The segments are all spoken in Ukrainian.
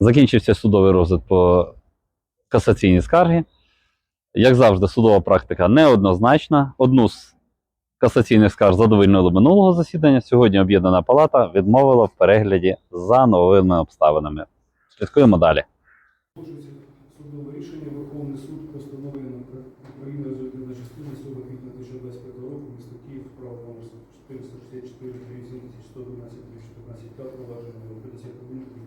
Закінчився судовий розгляд по касаційній скаргі. Як завжди, судова практика неоднозначна. Одну з касаційних скарг задовольнили минулого засідання. Сьогодні об'єднана палата відмовила в перегляді за новими обставинами. Слідкуємо далі. Судове рішення Верховний суд постанови України результативна частина 7 квітня 2025 року місто Київ справа номер 464 111 2014 та провадження номер 51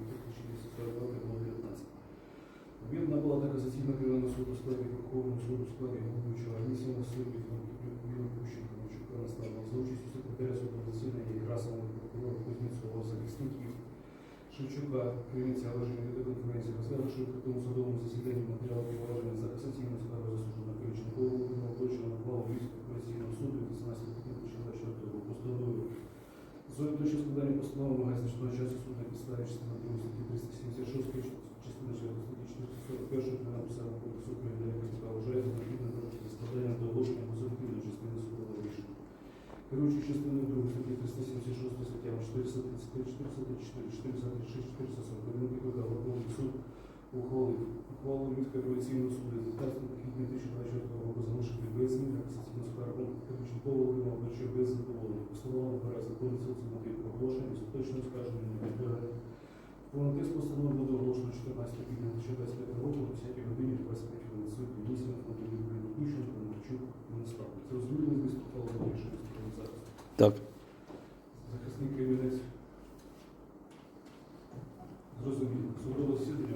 палата касаційного кримінального суду у складі Верховного суду у складі головуючого Анісіна судді Пущенка Мовчука Наставного за участю секретаря судового засідання і Красового прокурора Кузнєцова захисників Шевчука, Криниця Олежина від конференції розглянувши в тому судовому засіданні матеріал поваження за касаційну скаргу засудженого Кириченкова Володимира Точного ухвалу Львівського апеляційного суду від 18 квітня 2024 року постановою. Зою до що складання постанови вимагає значного часу суду на підставі частини 2 статті 376 Керуючи частиною 2 статті 376 статтями 433, 434, 436, 440, Кабінет викликав Верховний суд ухвалив ухвалу Львівського апеляційного суду від 15 квітня 2024 року залишити без змін касаційну скаргу Кириченкова Володимира Павловича без задоволення. Постанова набирає законний сил цілноти проголошення, остаточного скарження не підлягає. Текст постанови буде оголошено Так. Захисник кабінець. Зрозуміло. Судове засідання.